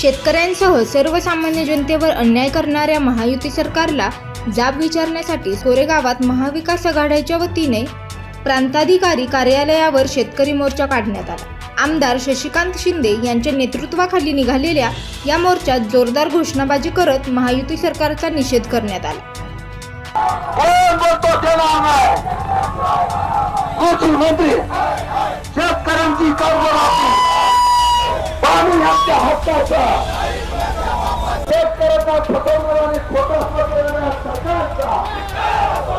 शेतकऱ्यांसह सर्वसामान्य जनतेवर अन्याय करणाऱ्या महायुती सरकारला जाब विचारण्यासाठी कोरेगावात महाविकास आघाड्याच्या वतीने प्रांताधिकारी कार्यालयावर शेतकरी मोर्चा काढण्यात आला. आमदार शशिकांत शिंदे यांच्या नेतृत्वाखाली निघालेल्या या मोर्चात जोरदार घोषणाबाजी करत महायुती सरकारचा निषेध करण्यात आला. कृषी मंत्री शेतकऱ्यांची आम्ही आमच्या हक्काचा. शेतकऱ्यांना फटवणार आणि खोटा देणाऱ्या सरकारचा.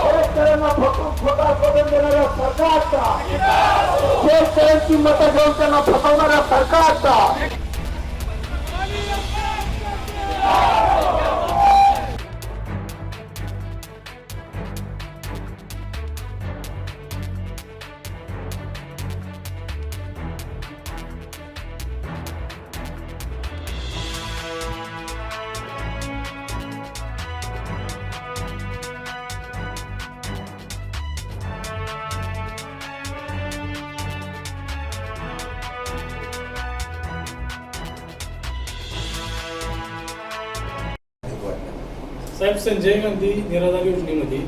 शेतकऱ्यांना फसवून खोटा पदन देणाऱ्या सरकारचा. शेतकऱ्यांची मतं घेऊन त्यांना फसवणाऱ्या सरकारचा. साहेब संजय गांधी निराधार योजनेमध्ये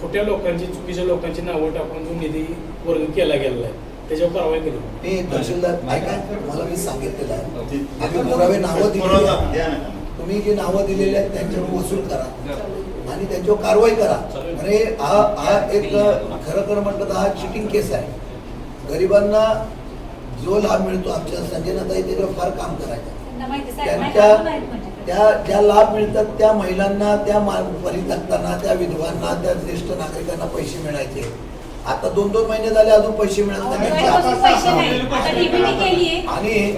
खोट्या लोकांची चुकीच्या लोकांची नावं टाकून जो निधी वर्ग केला गेलेला आहे त्याच्यावर कारवाई करू मी तहसीलदार ऐका मला मी सांगितलेलं आहे. आम्ही पुरावे नावं आहेत. तुम्ही जी नावं दिलेली आहेत त्यांच्यावर वसूल करा. आणि त्यांच्यावर कारवाई करा. अरे हा हा एक खरं खरं म्हटलं तर हा चिटिंग केस आहे. गरिबांना जो लाभ मिळतो आमच्या संजनाताई त्याच्यावर फार काम करायचं. त्यांच्या त्या ज्या लाभ मिळतात त्या महिलांना त्या मा- परित्यक्तांना त्या विधवांना त्या ज्येष्ठ नागरिकांना पैसे मिळायचे. आता दोन दोन महिने झाले अजून पैसे मिळत नाही. आणि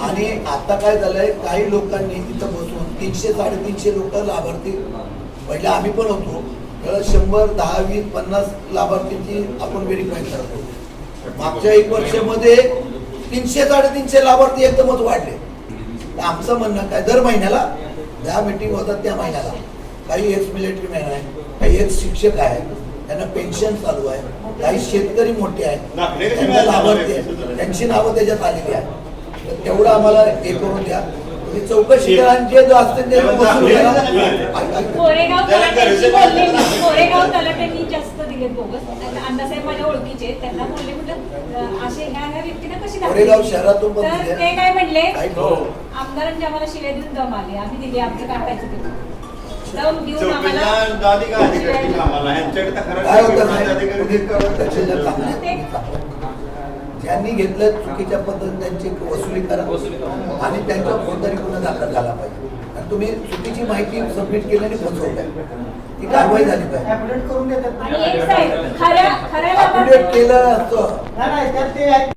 आणि आता काय झालंय काही लोकांनी तिथं बसून तीनशे साडेतीनशे लोक लाभार्थी पहिले आम्ही पण होतो तर शंभर दहा वीस पन्नास लाभार्थींची आपण व्हेरीफाय करतो. मागच्या एक वर्षामध्ये तीनशे साडेतीनशे लाभार्थी एकदमच वाढले. आमचं म्हणणं काय? दर महिन्याला दहा मिटिंग होतात त्या महिन्याला. काही एक्स मिलिटरी मॅन आहे काही एक्स शिक्षक आहे त्यांना पेन्शन चालू आहे काही शेतकरी मोठे आहेत त्यांना लाभार्थी आहेत. त्यांची नावं त्याच्यात आलेली आहेत. तर तेवढं आम्हाला हे करून द्या. चौकशी करा आणि जे जो असतील ते वसूल करा. बोगस अण्णासाहेब माझ्या ओळखीचे आहेत. त्यांना बोलले म्हटलं अं, असे ह्या ह्या व्यक्तींना कशी दाखवली? कोरेगाव शहरातून पण तर दिले. ते काय म्हणले हो. आमदारांनी आम्हाला शिव्या देऊन दम आले आम्ही दिले आमचं काढायचं ते दम देऊन काय होतं चांगले ते. ज्यांनी घेतलं चुकीच्या पद्धतीने त्यांची वसुली करा आणि त्यांच्यावर कोणतरी गुन्हा दाखल झाला पाहिजे तुम्ही चुकीची माहिती सबमिट केल्याने फसवताय ती कारवाई झाली पाहिजे. आणि एक साहेब खऱ्या खऱ्या अपडेट लाभार्थी केलं असतं.